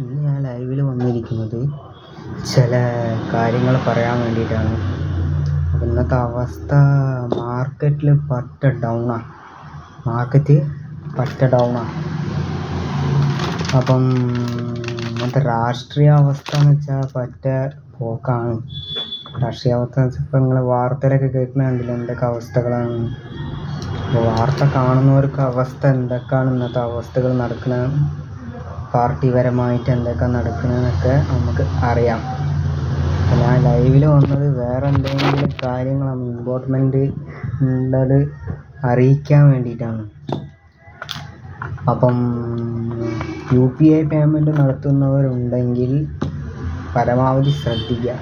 ഇന്ന് ഞാൻ ലൈവിൽ വന്നിരിക്കുന്നത് ചില കാര്യങ്ങൾ പറയാൻ വേണ്ടിയിട്ടാണ്. അപ്പം ഇന്നത്തെ അവസ്ഥ മാർക്കറ്റിൽ പറ്റ ഡൗണാണ് മാർക്കറ്റ് പറ്റ ഡൗണാണ് അപ്പം ഇന്നത്തെ രാഷ്ട്രീയ അവസ്ഥ എന്ന് വെച്ചാൽ പറ്റ പോക്കാണ്. രാഷ്ട്രീയ അവസ്ഥ എന്ന് വെച്ചാൽ ഇപ്പം നിങ്ങൾ വാർത്തയിലൊക്കെ കേൾക്കുന്ന കണ്ടില്ലേ എന്തൊക്കെ അവസ്ഥകളാണ്? വാർത്ത കാണുന്നവർക്ക് അവസ്ഥ എന്തൊക്കെയാണ് ഇന്നത്തെ അവസ്ഥകൾ നടക്കുന്നത് പാർട്ടിപരമായിട്ട് എന്തൊക്കെ നടക്കണമെന്നൊക്കെ നമുക്ക് അറിയാം. ഞാൻ ലൈവിൽ വന്നത് വേറെ എന്തെങ്കിലും കാര്യങ്ങളാണ് ഇമ്പോർട്ട്മെന്റ് ഉള്ളത് അറിയിക്കാൻ വേണ്ടിയിട്ടാണ്. അപ്പം യു പി ഐ പേയ്മെന്റ് നടത്തുന്നവരുണ്ടെങ്കിൽ പരമാവധി ശ്രദ്ധിക്കുക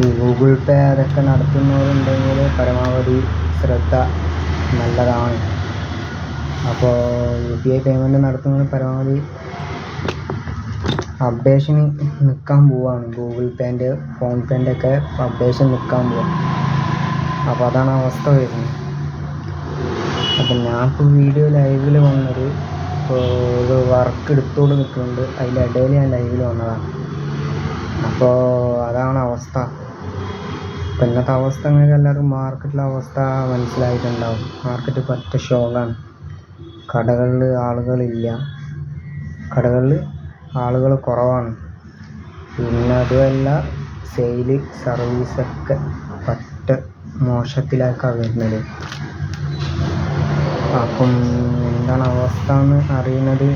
ഈ ഗൂഗിൾ പേ അതൊക്കെ നടത്തുന്നവരുണ്ടെങ്കിൽ പരമാവധി ശ്രദ്ധ നല്ലതാണ്. അപ്പോൾ യു പി ഐ പേയ്മെന്റ് നടത്തുന്നത് പരമാവധി അപ്ഡേഷന് നിൽക്കാൻ പോവുകയാണ് ഗൂഗിൾ പേന്റെ ഫോൺ പേന്റെ ഒക്കെ അപ്ഡേഷൻ നിൽക്കാൻ പോവാണ് അപ്പോൾ അതാണ് അവസ്ഥ വരുന്നത്. അപ്പം ഞാൻ ഇപ്പോൾ വീഡിയോ ലൈവിൽ വന്നത് ഒരു വർക്ക് എടുത്തുകൊണ്ട് നിൽക്കുന്നുണ്ട് അതിന്റെ ഇടയിൽ ഞാൻ ലൈവിൽ വന്നതാണ്. അപ്പോൾ അതാണ് അവസ്ഥ. ഇപ്പം ഇന്നത്തെ അവസ്ഥ നിങ്ങൾക്ക് എല്ലാവർക്കും മാർക്കറ്റിലെ അവസ്ഥ മനസ്സിലായിട്ടുണ്ടാവും. മാർക്കറ്റ് പറ്റ ഷോക്കാണ് കടകളിൽ ആളുകളില്ല. കടകളിൽ ആളുകൾ കുറവാണ്. പിന്നെ അതുമല്ല സെയിൽ സർവീസൊക്കെ പറ്റ മോശത്തിലേക്കാണ് വരുന്നത്. അപ്പം എന്താണ് അവസ്ഥ എന്ന് അറിയുന്നത്?